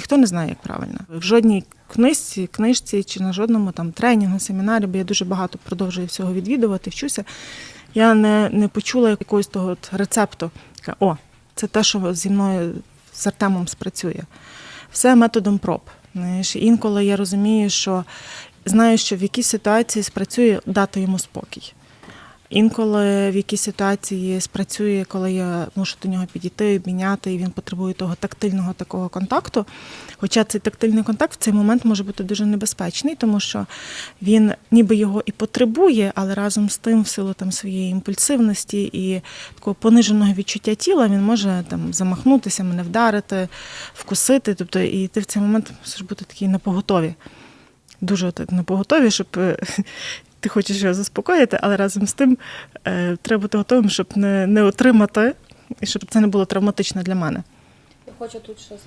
ніхто не знає, як правильно. В жодній книжці, книжці чи на жодному там тренінгу, семінарі, бо я дуже багато продовжую всього відвідувати, вчуся. Я не, не почула якогось того рецепту. О, це те, що зі мною з Артемом спрацює. Все методом проб. Знаєш, інколи я розумію, що знаю, що в якійсь ситуації спрацює дати йому спокій. Інколи в якійсь ситуації спрацює, коли я мушу до нього підійти, обміняти, і він потребує того тактильного такого контакту. Хоча цей тактильний контакт в цей момент може бути дуже небезпечний, тому що він ніби його і потребує, але разом з тим, в силу там своєї імпульсивності і такого пониженого відчуття тіла, він може там замахнутися, мене вдарити, вкусити. Тобто, і ти в цей момент мусиш бути такий на поготові. Дуже так на щоб е, ти хочеш його заспокоїти, але разом з тим е, треба бути готовим, щоб не, не отримати, і щоб це не було травматично для мене. Я хочу тут ще